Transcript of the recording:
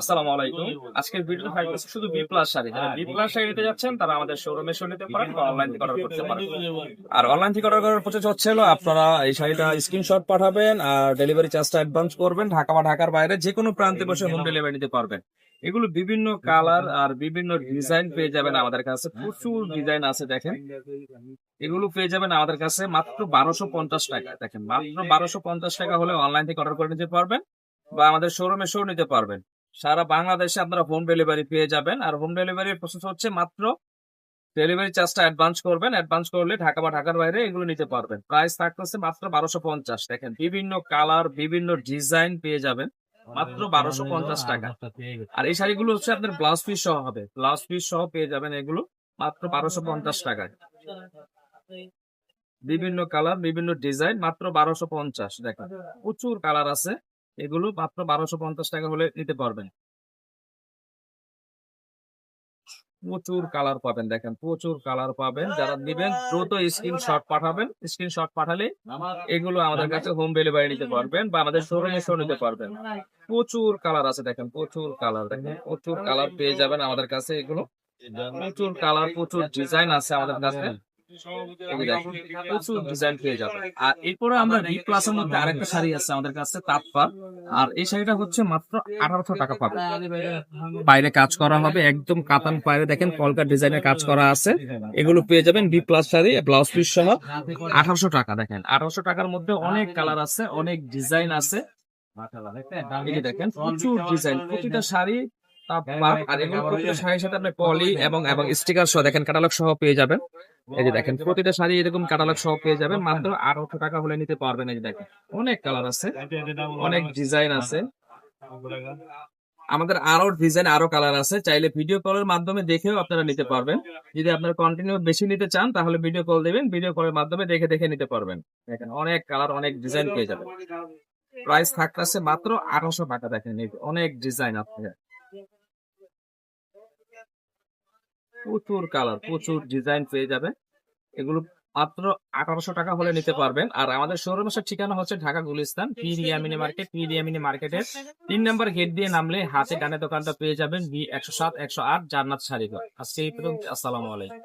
আসসালামু আলাইকুম। আজকের ভিডিও শুধু বি প্লাস শাড়ি। যারা বি প্লাস যাচ্ছেন, তারা আমাদের শোরুমে নিতে পারেন বা অনলাইন থেকে অর্ডার করতে পারেন। আর অনলাইন থেকে অর্ডার করার হচ্ছে আপনারা এই শাড়িটা স্ক্রিনশট পাঠাবেন আর ডেলিভারি চার্জটা অ্যাডভান্স করবেন, ঢাকা বা ঢাকার বাইরে যে কোনো প্রান্তে বসে হোম ডেলিভারি নিতে পারবেন। এগুলো বিভিন্ন কালার আর বিভিন্ন ডিজাইন পেয়ে যাবেন আমাদের কাছে। প্রচুর ডিজাইন আছে দেখেন। এগুলো পেয়ে যাবেন আমাদের কাছে মাত্র বারোশো পঞ্চাশ টাকা। দেখেন, মাত্র বারোশো পঞ্চাশ টাকা হলে অনলাইন থেকে অর্ডার করে নিতে পারবেন। বা আমাদের শোরুমে শো নিতে পারবেন। সারা বাংলাদেশে আপনারা হোম ডেলিভারি পেয়ে যাবেন। আর হোম ডেলিভারির প্রসেস হচ্ছে মাত্র ডেলিভারি চার্জটা অ্যাডভান্স করবেন। অ্যাডভান্স করলে ঢাকা বা ঢাকার বাইরে এগুলো নিতে পারবেন। প্রাইস থাকতেছে মাত্র বারোশো পঞ্চাশ। দেখেন, বিভিন্ন কালার বিভিন্ন ডিজাইন পেয়ে যাবেন। মাত্র বারোশো পঞ্চাশ টাকা। আর এই শাড়িগুলো হচ্ছে আপনার ব্লাউজ পিস সহ হবে। ব্লাউজ পিস সহ পেয়ে যাবেন এগুলো মাত্র বারোশো পঞ্চাশ টাকায়। বিভিন্ন কালার বিভিন্ন ডিজাইন মাত্র বারোশো পঞ্চাশ। দেখেন, প্রচুর কালার আছে। এগুলো মাত্র বারোশো পঞ্চাশ টাকা হলে নিতে পারবেন। প্রচুর কালার পাবেন, দেখেন প্রচুর কালার পাবেন। যারা নিবেন, দ্রুত স্ক্রিনশট পাঠাবেন। স্ক্রিনশট পাঠালে এগুলো আমাদের কাছে হোম ডেলিভারি নিতে পারবেন বা আমাদের শোরুমে এসেও নিতে পারবেন। প্রচুর কালার আছে, দেখেন প্রচুর কালার দেখেন প্রচুর কালার পেয়ে যাবেন আমাদের কাছে এগুলো। প্রচুর কালার প্রচুর ডিজাইন আছে আমাদের কাছে। প্রচুর ডিজাইন পেয়ে যাবেন। আর এরপরে আমরা বি প্লাসের মধ্যে আরেকটা শাড়ি আছে আমাদের কাছে তাঁতপা আর এই শাড়িটা হচ্ছে মাত্র আঠারোশো টাকা পাবে। বাইরে কাজ করা হবে একদম কাতান বাইরে দেখেন কলকার ডিজাইনের কাজ করা আছে। এগুলো পেয়ে যাবেন B plus sari blouse piece সহ। আঠারোশো টাকা দেখেন আঠারোশো টাকার মধ্যে অনেক কালার আছে অনেক ডিজাইন আছে। দেখেন প্রচুর ডিজাইন প্রতিটা শাড়ি আর এগুলো প্রতিটা শাড়ির সাথে আপনি পলি এবং এবং স্টিকার সহ দেখেন ক্যাটালগ সহ পেয়ে যাবেন। এই যে দেখেন প্রতিটা শাড়ি এরকম ক্যাটালগ সহ পেয়ে যাবেন। মাত্র আঠারোশো টাকা হলে নিতে পারবেন এই যে দেখেন। অনেক কালার আছে। অনেক ডিজাইন আছে। আমাদের আরও ডিজাইন আরও কালার আছে। চাইলে ভিডিও কলের মাধ্যমে দেখেও আপনারা নিতে পারবেন। যদি আপনারা কন্টিনিউ বেশি নিতে চান তাহলে ভিডিও কল দিবেন। ভিডিও কলের মাধ্যমে দেখে দেখে নিতে পারবেন। দেখেন অনেক কালার অনেক ডিজাইন পেয়ে যাবেন। প্রাইস থাকতেছে মাত্র আঠারোশো টাকা। দেখেন অনেক ডিজাইন আছে। প্রচুর কালার, প্রচুর ডিজাইন পেয়ে যাবে এগুলো মাত্র আঠারোশো টাকা হলে নিতে পারবেন। আর আমাদের শোরুমের ঠিকানা হচ্ছে ঢাকা গুলিস্তান পি রিয়ামিনি মার্কেট পি রিয়ামিনি মার্কেটের তিন নম্বর গেট দিয়ে নামলে হাতে ডানে দোকানটা পেয়ে যাবেন বি একশো সাত, একশো আট, জান্নাত শাড়িঘর। আজকে এই পর্যন্ত আসসালামু আলাইকুম।